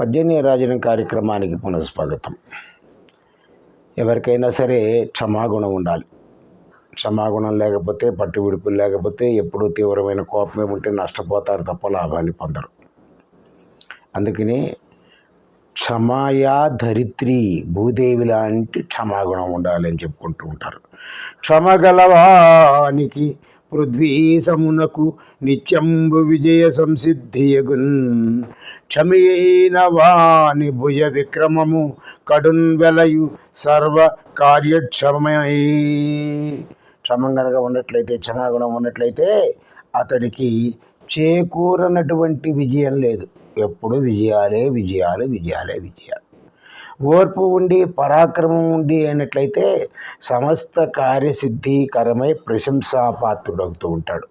పద్యని రాజనం కార్యక్రమానికి పునఃస్వాగతం. ఎవరికైనా సరే క్షమాగుణం ఉండాలి. క్షమాగుణం లేకపోతే పట్టు విడుపులు లేకపోతే ఎప్పుడూ తీవ్రమైన కోపమే ఉంటే నష్టపోతారు తప్ప లాభాన్ని పొందరు. అందుకని క్షమాయా ధరిత్రి భూదేవి లాంటి క్షమాగుణం ఉండాలి అని చెప్పుకుంటూ ఉంటారు. క్షమగలవానికి పృథ్వీసమునకు నిత్యంబు విజయ సంసిద్ధియగున్. క్షమయైన వాని భుజ విక్రమము కడున్ వెలయు సర్వ కార్యక్షమై క్షమం కనుక ఉన్నట్లయితే క్షమాగుణం ఉన్నట్లయితే అతడికి చేకూరనటువంటి విజయం లేదు. ఎప్పుడు విజయాలే విజయాలు విజయాలే విజయాలు. ఓర్పు ఉండి పరాక్రమం ఉండి అయినట్లయితే సమస్త కార్యసిద్ధికరమై ప్రశంసాపాత్రుడవుతూ ఉంటాడు.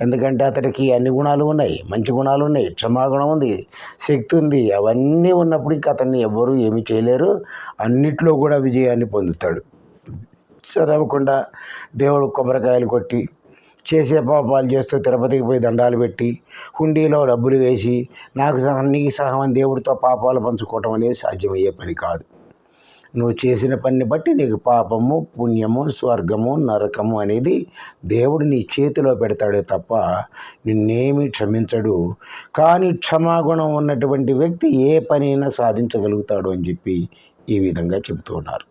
ఎందుకంటే అతడికి అన్ని గుణాలు ఉన్నాయి మంచి గుణాలు ఉన్నాయి క్షమాగుణం ఉంది శక్తి ఉంది. అవన్నీ ఉన్నప్పుడు ఇంకా అతన్ని ఎవ్వరూ ఏమి చేయలేరు. అన్నిట్లో కూడా విజయాన్ని పొందుతాడు. చదవకుండా దేవుడు కొబ్బరికాయలు కొట్టి చేసే పాపాలు చేస్తూ తిరుపతికి పోయి దండాలు పెట్టి హుండీలో డబ్బులు వేసి నాకు సహా నీకు సహా దేవుడితో పాపాలు పంచుకోవటం అనేది సాధ్యమయ్యే పని కాదు. నువ్వు చేసిన పనిని బట్టి నీకు పాపము పుణ్యము స్వర్గము నరకము అనేది దేవుడు నీ చేతిలో పెడతాడే తప్ప నిన్నేమీ క్షమించడు. కానీ క్షమాగుణం ఉన్నటువంటి వ్యక్తి ఏ పనైనా సాధించగలుగుతాడు అని చెప్పి ఈ విధంగా చెబుతూ ఉన్నారు.